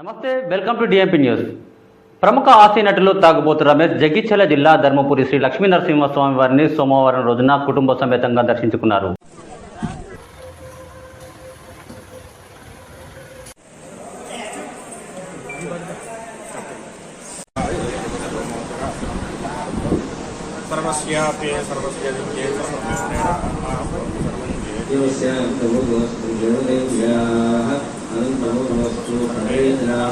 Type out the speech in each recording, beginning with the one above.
నమస్తే welcome to DMP news ప్రముఖ ఆసీ నటులు తాగుబోతు రమేష్ జగ్గిచ్చల జిల్లా ధర్మపురి శ్రీ లక్ష్మీ నరసింహస్వామి వారిని సోమవారం రోజున కుటుంబ సమేతంగా దర్శించుకున్నారు. సర్వస్య సర్వస్య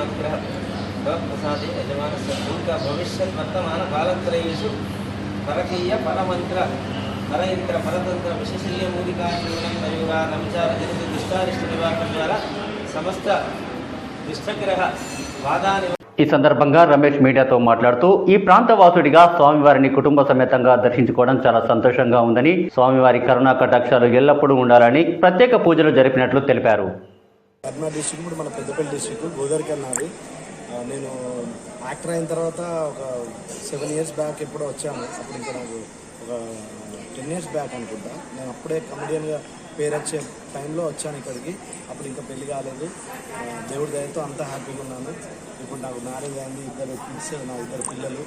सम्पूर्णाग्रह प्रसादे यजमानस्य भूत भविष्यत् वर्तमानकालत्रयेषु పరకీయ పరమంత్ర పరయంత్ర పరతంత్ర విశేషల్య మూలికా జీవనం ప్రయోగా నమచార జనిత దుష్టారిష్ట నివారణ ద్వారా సమస్త దుష్టగ్రహ వాదాని ఈ సందర్భంగా రమేష్ మీడియాతో మాట్లాడుతూ ఈ ప్రాంత వాసుడిగా స్వామివారిని కుటుంబ సమేతంగా దర్శించుకోవడం చాలా సంతోషంగా ఉందని స్వామివారి కరుణా కటాక్షాలు ఎల్లప్పుడూ ఉండాలని ప్రత్యేక పూజలు జరిపినట్లు తెలిపారు కర్నాటక డిస్ట్రిక్ట్ కూడా మన పెద్దపల్లి డిస్ట్రిక్ట్ గోదావరికి నాది నేను యాక్టర్ అయిన తర్వాత ఒక సెవెన్ ఇయర్స్ బ్యాక్ ఎప్పుడో వచ్చాను. అప్పుడు ఇంకా నాకు ఒక టెన్ ఇయర్స్ బ్యాక్ అనుకుంటా. నేను అప్పుడే కమెడియన్గా పేరు వచ్చే టైంలో వచ్చాను ఇక్కడికి. అప్పుడు ఇంకా పెళ్ళి కాలేదు. దేవుడి దయతో అంతా హ్యాపీగా ఉన్నాను. ఇప్పుడు నాకు మ్యారేజ్ అయింది ఇద్దరు కిడ్స్ నా ఇద్దరు పిల్లలు.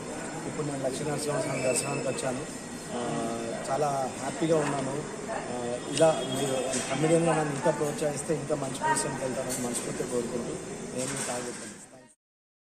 ఇప్పుడు నేను లక్ష్మీనరసింహస్వామి దర్శనానికి వచ్చాను. చాలా హ్యాపీగా ఉన్నాను. ఇలా మీరు కమిడియన్గా నన్ను ఇంకా ప్రోత్సహిస్తే ఇంకా మంచి పొజిషన్కి వెళ్తానని మనస్ఫూర్తిగా కోరుకుంటూ నేను తాగుతాను